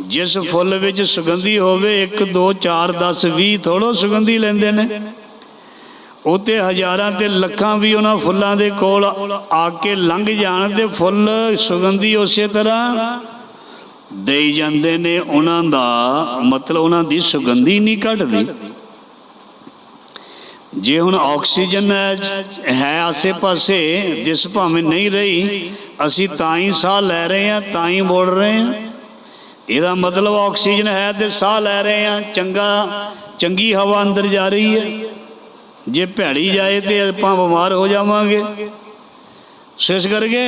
ਜਿਸ ਫੁੱਲ ਵਿੱਚ ਸੁਗੰਧੀ ਹੋਵੇ 1 2 4 10 20 ਥੋੜੋ ਸੁਗੰਧੀ ਲੈਂਦੇ ਨੇ। ਉਤੇ ਹਜ਼ਾਰਾਂ ਤੇ ਲੱਖਾਂ ਵੀ ਉਹਨਾਂ ਫੁੱਲਾਂ ਦੇ ਕੋਲ ਆ ਕੇ ਲੰਘ ਜਾਣ ਤੇ ਫੁੱਲ ਸੁਗੰਧੀ ਉਸੇ ਤਰ੍ਹਾਂ ਦੇਈ ਜਾਂਦੇ ਨੇ। ਉਹਨਾਂ ਦਾ ਮਤਲਬ ਉਹਨਾਂ ਦੀ ਸੁਗੰਧੀ ਨਹੀਂ ਘਟਦੀ। ਜੇ ਹੁਣ ਆਕਸੀਜਨ ਹੈ ਆਸੇ-ਪਾਸੇ, ਦਿਸ ਭਾਵੇਂ ਨਹੀਂ ਰਹੀ, ਅਸੀਂ ਤਾਂ ਹੀ ਸਾਹ ਲੈ ਰਹੇ ਹਾਂ, ਤਾਂ ਹੀ ਬੋਲ ਰਹੇ ਹਾਂ। ਇਹਦਾ ਮਤਲਬ ਆਕਸੀਜਨ ਹੈ ਤੇ ਸਾਹ ਲੈ ਰਹੇ ਹਾਂ। ਚੰਗਾ, ਚੰਗੀ ਹਵਾ ਅੰਦਰ ਜਾ ਰਹੀ ਹੈ। ਜੇ ਭੈੜੀ ਜਾਏ ਤੇ ਆਪਾਂ ਬਿਮਾਰ ਹੋ ਜਾਵਾਂਗੇ। ਸੋ ਇਸ ਕਰਕੇ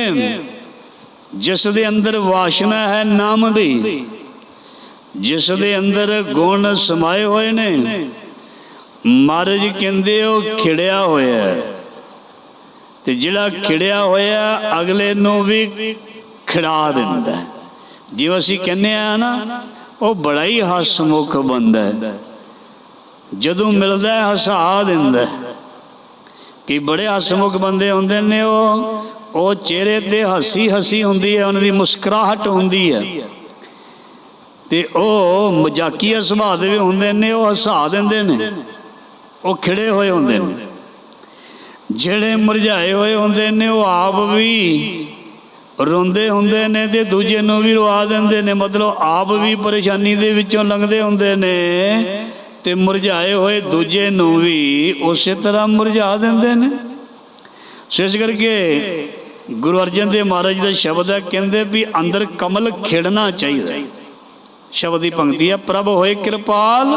ਜਿਸ ਦੇ ਅੰਦਰ ਵਾਸ਼ਨਾ ਹੈ ਨਾਮ ਦੀ, ਜਿਸ ਦੇ ਅੰਦਰ ਗੁਣ ਸਮਾਏ ਹੋਏ ਨੇ, ਮਹਾਰਾਜ ਕਹਿੰਦੇ ਉਹ ਖਿੜਿਆ ਹੋਇਆ ਹੈ। ਤੇ ਜਿਹੜਾ ਖਿੜਿਆ ਹੋਇਆ ਅਗਲੇ ਨੂੰ ਵੀ ਖਿੜਾ ਦਿੰਦਾ ਜਿਵੇਂ ਅਸੀਂ ਕਹਿੰਦੇ ਆ ਨਾ, ਉਹ ਬੜਾ ਹੀ ਹਸਮੁਖ ਬੰਦਾ ਹੈ। ਜਦੋਂ ਮਿਲਦਾ ਹੈ, ਹਸਾ ਦਿੰਦਾ ਹੈ। ਕਿ ਬੜੇ ਹਸਮੁਖ ਬੰਦੇ ਹੁੰਦੇ ਨੇ ਉਹ ਉਹ ਚਿਹਰੇ ਤੇ ਹਸੀ ਹਸੀ ਹੁੰਦੀ ਹੈ, ਉਹਨਾਂ ਦੀ ਮੁਸਕਰਾਹਟ ਹੁੰਦੀ ਹੈ। ਤੇ ਉਹ ਮਜ਼ਾਕੀਆ ਸੁਭਾਅ ਦੇ ਵੀ ਹੁੰਦੇ ਨੇ, ਉਹ ਹਸਾ ਦਿੰਦੇ ਨੇ। ਉਹ ਖਿੜੇ ਹੋਏ ਹੁੰਦੇ ਨੇ। ਜਿਹੜੇ ਮਰਝਾਏ ਹੋਏ ਹੁੰਦੇ ਨੇ, ਉਹ ਆਪ ਵੀ ਰੋਂਦੇ ਹੁੰਦੇ ਨੇ ਤੇ ਦੂਜੇ ਨੂੰ ਵੀ ਰਵਾ ਦਿੰਦੇ ਨੇ। ਮਤਲਬ ਆਪ ਵੀ ਪਰੇਸ਼ਾਨੀ ਦੇ ਵਿੱਚੋਂ ਲੰਘਦੇ ਹੁੰਦੇ ਨੇ ਤੇ ਮੁਰਝਾਏ ਹੋਏ ਦੂਜੇ ਨੂੰ ਵੀ ਉਸੇ ਤਰ੍ਹਾਂ ਮੁਰਝਾ ਦਿੰਦੇ ਨੇ। ਸੋ ਇਸ ਕਰਕੇ ਗੁਰੂ ਅਰਜਨ ਦੇਵ ਮਹਾਰਾਜ ਦਾ ਸ਼ਬਦ ਹੈ, ਕਹਿੰਦੇ ਵੀ ਅੰਦਰ ਕਮਲ ਖਿੜਨਾ ਚਾਹੀਦਾ ਸ਼ਬਦ ਦੀ ਪੰਕਤੀ ਹੈ, ਪ੍ਰਭ ਹੋਏ ਕਿਰਪਾਲ,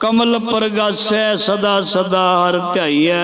ਕਮਲ ਪਰਗਾਸੈ ਸਦਾ ਸਦਾ ਹਰ ਧਿਆਈਐ